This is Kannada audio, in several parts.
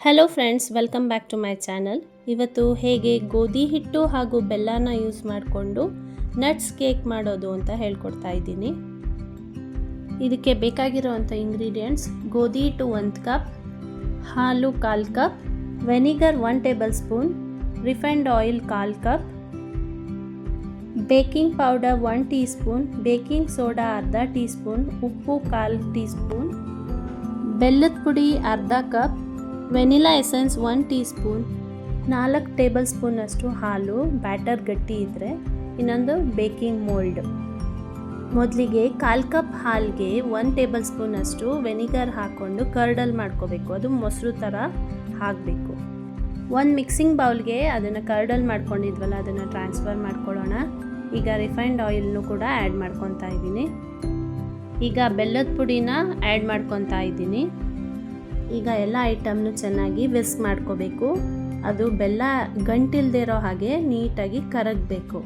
Hello friends welcome back to my channel ಇವತ್ತು ಹೇಗೆ ಗೋಧಿ ಹಿಟ್ಟು ಹಾಗೂ ಬೆಲ್ಲನ ಯೂಸ್ ಮಾಡಿಕೊಂಡು ನಟ್ಸ್ ಕೇಕ್ ಮಾಡೋದು ಅಂತ ಹೇಳ್ಕೊಡ್ತಾ ಇದ್ದೀನಿ. ಇದಕ್ಕೆ ಬೇಕಾಗಿರುವಂಥ ಇಂಗ್ರೀಡಿಯೆಂಟ್ಸ್ ಗೋಧಿ ಹಿಟ್ಟು ಒಂದು ಕಪ್ ಹಾಲು ಕಾಲು cup vinegar one tablespoon refined oil ಕಾಲು cup baking powder one teaspoon baking soda ಅರ್ಧ ಟೀ ಸ್ಪೂನ್ ಉಪ್ಪು ಕಾಲು ಟೀ ಸ್ಪೂನ್ ಬೆಲ್ಲದ ಪುಡಿ ಅರ್ಧ cup vanilla essence one teaspoon ನಾಲ್ಕು ಟೇಬಲ್ ಸ್ಪೂನಷ್ಟು ಹಾಲು, ಬ್ಯಾಟರ್ ಗಟ್ಟಿ ಇದ್ದರೆ ಇನ್ನೊಂದು ಬೇಕಿಂಗ್ ಮೋಲ್ಡ್. ಮೊದಲಿಗೆ ಕಾಲು ಕಪ್ ಹಾಲಿಗೆ ಒನ್ ಟೇಬಲ್ ಸ್ಪೂನಷ್ಟು ವೆನಿಗರ್ ಹಾಕ್ಕೊಂಡು ಕರ್ಡಲ್ ಮಾಡ್ಕೋಬೇಕು. ಅದು ಮೊಸರು ಥರ ಹಾಕಬೇಕು ಒಂದು ಮಿಕ್ಸಿಂಗ್ ಬೌಲ್ಗೆ ಅದನ್ನು ಕರ್ಡಲ್ ಮಾಡ್ಕೊಂಡಿದ್ವಲ್ಲ, ಅದನ್ನು ಟ್ರಾನ್ಸ್ಫರ್ ಮಾಡ್ಕೊಳ್ಳೋಣ. ಈಗ ರಿಫೈನ್ಡ್ ಆಯಿಲ್ನು ಕೂಡ ಆ್ಯಡ್ ಮಾಡ್ಕೊತಾ ಇದ್ದೀನಿ. ಈಗ ಬೆಲ್ಲದ ಪುಡಿನ ಆ್ಯಡ್ ಮಾಡ್ಕೊತಾ ಇದ್ದೀನಿ. ಈಗ ಎಲ್ಲ ಐಟಮ್ನು ಚೆನ್ನಾಗಿ ವಿಸ್ಕ್ ಮಾಡ್ಕೋಬೇಕು. ಅದು ಬೆಲ್ಲ ಗಂಟಿಲ್ದೇ ಇರೋ ಹಾಗೆ ನೀಟಾಗಿ ಕರಗಬೇಕು.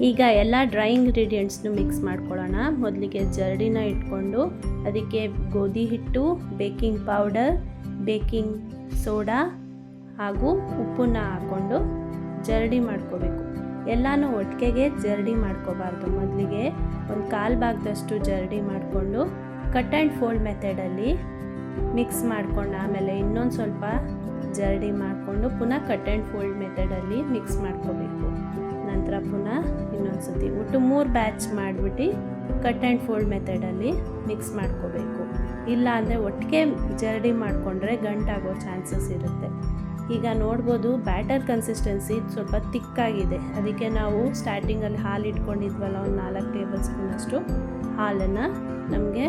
ಈಗ ಎಲ್ಲ ಡ್ರೈ ಇಂಗ್ರೀಡಿಯೆಂಟ್ಸ್ನು ಮಿಕ್ಸ್ ಮಾಡ್ಕೊಳ್ಳೋಣ. ಮೊದಲಿಗೆ ಜರಡಿನ ಇಟ್ಕೊಂಡು ಅದಕ್ಕೆ ಗೋಧಿ ಹಿಟ್ಟು ಬೇಕಿಂಗ್ ಪೌಡರ್ ಬೇಕಿಂಗ್ ಸೋಡಾ ಹಾಗೂ ಉಪ್ಪನ್ನ ಹಾಕ್ಕೊಂಡು ಜರಡಿ ಮಾಡ್ಕೋಬೇಕು. ಎಲ್ಲನೂ ಒಟ್ಟಿಗೆಗೆ ಜರಡಿ ಮಾಡ್ಕೋಬಾರ್ದು. ಮೊದಲಿಗೆ ಒಂದು ಕಾಲು ಭಾಗದಷ್ಟು ಜರಡಿ ಮಾಡಿಕೊಂಡು ಕಟ್ ಆ್ಯಂಡ್ ಫೋಲ್ಡ್ ಮೆಥಡಲ್ಲಿ ಮಿಕ್ಸ್ ಮಾಡ್ಕೊಂಡು ಆಮೇಲೆ ಇನ್ನೊಂದು ಸ್ವಲ್ಪ ಜರಡಿ ಮಾಡಿಕೊಂಡು ಪುನಃ ಕಟ್ ಆ್ಯಂಡ್ ಫೋಲ್ಡ್ ಮೆಥಡಲ್ಲಿ ಮಿಕ್ಸ್ ಮಾಡ್ಕೋಬೇಕು. ನಂತರ ಪುನಃ ಇನ್ನೊಂದು ಸತಿ ಒಟ್ಟು ಮೂರು ಬ್ಯಾಚ್ ಮಾಡಿಬಿಟ್ಟು ಕಟ್ ಆ್ಯಂಡ್ ಫೋಲ್ಡ್ ಮೆಥಡಲ್ಲಿ ಮಿಕ್ಸ್ ಮಾಡ್ಕೋಬೇಕು. ಇಲ್ಲ ಅಂದರೆ ಒಟ್ಟಿಗೆ ಜರಡಿ ಮಾಡಿಕೊಂಡ್ರೆ ಗಂಟಾಗೋ ಚಾನ್ಸಸ್ ಇರುತ್ತೆ. ಈಗ ನೋಡ್ಬೋದು ಬ್ಯಾಟರ್ ಕನ್ಸಿಸ್ಟೆನ್ಸಿ ಸ್ವಲ್ಪ ತಿಕ್ಕಾಗಿದೆ. ಅದಕ್ಕೆ ನಾವು ಸ್ಟಾರ್ಟಿಂಗಲ್ಲಿ ಹಾಲು ಇಟ್ಕೊಂಡಿದ್ವಲ್ಲ, ಒಂದು ನಾಲ್ಕು ಟೇಬಲ್ ಸ್ಪೂನಷ್ಟು ಹಾಲನ್ನು ನಮಗೆ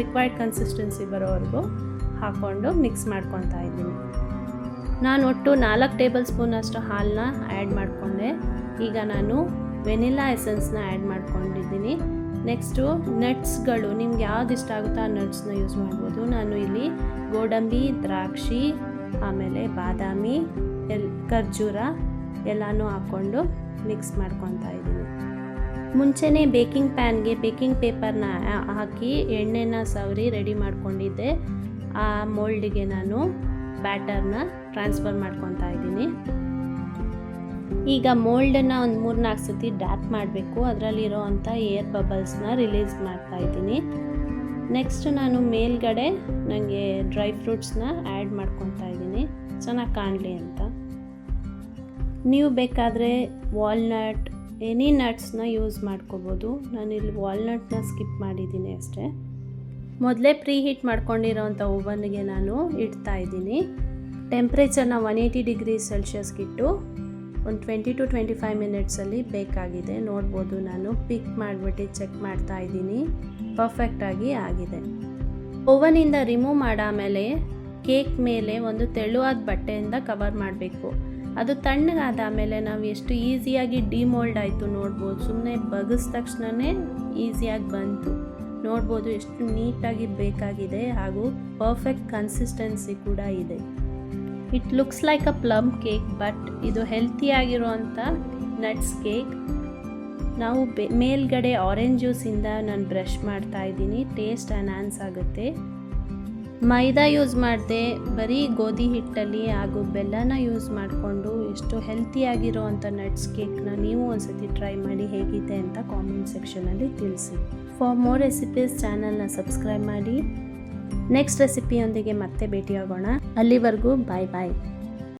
ರಿಕ್ವೈರ್ಡ್ ಕನ್ಸಿಸ್ಟೆನ್ಸಿ ಬರೋವರೆಗೂ ಹಾಕ್ಕೊಂಡು ಮಿಕ್ಸ್ ಮಾಡ್ಕೊತಾ ಇದ್ದೀನಿ. ನಾನು ಒಟ್ಟು ನಾಲ್ಕು ಟೇಬಲ್ ಸ್ಪೂನಷ್ಟು ಹಾಲನ್ನ ಆ್ಯಡ್ ಮಾಡಿಕೊಂಡೆ. ಈಗ ನಾನು ವೆನಿಲಾ ಎಸೆನ್ಸ್ನ ಆ್ಯಡ್ ಮಾಡ್ಕೊಂಡಿದ್ದೀನಿ. ನೆಕ್ಸ್ಟು ನಟ್ಸ್ಗಳು ನಿಮ್ಗೆ ಯಾವ್ದು ಇಷ್ಟ ಆಗುತ್ತೋ ಆ ನಟ್ಸ್ನ ಯೂಸ್ ಮಾಡ್ಬೋದು. ನಾನು ಇಲ್ಲಿ ಗೋಡಂಬಿ, ದ್ರಾಕ್ಷಿ, ಆಮೇಲೆ ಬಾದಾಮಿ, ಎಲ್, ಖರ್ಜೂರ ಎಲ್ಲನೂ ಹಾಕ್ಕೊಂಡು ಮಿಕ್ಸ್ ಮಾಡ್ಕೊತಾ ಇದ್ದೀನಿ. ಮುಂಚೆನೇ ಬೇಕಿಂಗ್ ಪ್ಯಾನ್ಗೆ ಬೇಕಿಂಗ್ ಪೇಪರ್ನ ಹಾಕಿ ಎಣ್ಣೆನ ಸವರಿ ರೆಡಿ ಮಾಡ್ಕೊಂಡಿದ್ದೆ. ಆ ಮೋಲ್ಡಿಗೆ ನಾನು ಬ್ಯಾಟರ್ನ ಟ್ರಾನ್ಸ್ಫರ್ ಮಾಡ್ಕೊತಾ ಇದ್ದೀನಿ. ಈಗ ಮೋಲ್ಡನ್ನು ಒಂದು ಮೂರು ನಾಲ್ಕು ಸತಿ ಡ್ಯಾಪ್ ಮಾಡಬೇಕು. ಅದರಲ್ಲಿರೋ ಅಂಥ ಏರ್ ಬಬಲ್ಸ್ನ ರಿಲೀಸ್ ಮಾಡ್ತಾ ಇದ್ದೀನಿ. ನೆಕ್ಸ್ಟ್ ನಾನು ಮೇಲ್ಗಡೆ ನನಗೆ ಡ್ರೈ ಫ್ರೂಟ್ಸ್ನ ಆ್ಯಡ್ ಮಾಡ್ಕೊತಾ ಇದ್ದೀನಿ. ಚೆನ್ನಾಗಿ ಕಾಣಲಿ ಅಂತ. ನೀವು ಬೇಕಾದರೆ ವಾಲ್ನಟ್ ಎನಿ ನಟ್ಸ್ನ ಯೂಸ್ ಮಾಡ್ಕೋಬೋದು. ನಾನಿಲ್ಲಿ ವಾಲ್ನಟ್ನ ಸ್ಕಿಪ್ ಮಾಡಿದ್ದೀನಿ ಅಷ್ಟೇ. ಮೊದಲೇ ಪ್ರೀ ಹೀಟ್ ಮಾಡ್ಕೊಂಡಿರೋವಂಥ ಓವನ್ಗೆ ನಾನು ಇಡ್ತಾ ಇದ್ದೀನಿ. ಟೆಂಪ್ರೇಚರ್ನ ಒನ್ ಏಯ್ಟಿ ಡಿಗ್ರಿ ಸೆಲ್ಸಿಯಸ್ಗಿಟ್ಟು ಒಂದು ಟ್ವೆಂಟಿ ಟು ಟ್ವೆಂಟಿ ಫೈವ್ ಮಿನಿಟ್ಸಲ್ಲಿ ಬೇಕಾಗಿದೆ. ನೋಡ್ಬೋದು ನಾನು ಪಿಕ್ ಮಾಡಿಬಿಟ್ಟು ಚೆಕ್ ಮಾಡ್ತಾ ಇದ್ದೀನಿ. ಪರ್ಫೆಕ್ಟಾಗಿ ಆಗಿದೆ. ಓವನಿಂದ ರಿಮೂವ್ ಮಾಡಾಮೇಲೆ ಕೇಕ್ ಮೇಲೆ ಒಂದು ತೆಳುವಾದ ಬಟ್ಟೆಯಿಂದ ಕವರ್ ಮಾಡಬೇಕು. ಅದು ತಣ್ಣಗಾದ ಮೇಲೆ ನಾವು ಎಷ್ಟು ಈಸಿಯಾಗಿ ಡಿಮೋಲ್ಡ್ ಆಯಿತು ನೋಡ್ಬೋದು. ಸುಮ್ಮನೆ ಬಗಸ್ ತಕ್ಷಣವೇ ಈಸಿಯಾಗಿ ಬಂತು. ನೋಡ್ಬೋದು ಎಷ್ಟು ನೀಟಾಗಿ ಬೇಕಾಗಿದೆ ಹಾಗೂ ಪರ್ಫೆಕ್ಟ್ ಕನ್ಸಿಸ್ಟೆನ್ಸಿ ಕೂಡ ಇದೆ. It looks like a plum cake, but ಇದು ಹೆಲ್ತಿಯಾಗಿರುವಂಥ ನಟ್ಸ್ ಕೇಕ್. ನಾವು ಮೇಲ್ಗಡೆ ಆರೆಂಜ್ ಜ್ಯೂಸಿಂದ ನಾನು ಬ್ರಷ್ ಮಾಡ್ತಾ ಇದ್ದೀನಿ. ಟೇಸ್ಟ್ ಅನ್ಹಾನ್ಸ್ ಆಗುತ್ತೆ. ಮೈದಾ ಯೂಸ್ ಮಾಡಿದೆ, ಬರೀ ಗೋಧಿ ಹಿಟ್ಟಲ್ಲಿ ಹಾಗೂ ಬೆಲ್ಲನ ಯೂಸ್ ಮಾಡಿಕೊಂಡು ಎಷ್ಟು ಹೆಲ್ತಿಯಾಗಿರೋವಂಥ ನಟ್ಸ್ ಕೇಕ್ನ ನೀವು ಒಂದ್ಸತಿ ಟ್ರೈ ಮಾಡಿ ಹೇಗಿದೆ ಅಂತ ಕಾಮೆಂಟ್ ಸೆಕ್ಷನಲ್ಲಿ ತಿಳಿಸಿ. ಫಾರ್ ಮೋರ್ ರೆಸಿಪೀಸ್ ಚಾನಲ್ನ ಸಬ್ಸ್ಕ್ರೈಬ್ ಮಾಡಿ. ನೆಕ್ಸ್ಟ್ ರೆಸಿಪಿಯೊಂದಿಗೆ ಮತ್ತೆ ಭೇಟಿಯಾಗೋಣ. ಅಲ್ಲಿವರೆಗೂ ಬಾಯ್ ಬಾಯ್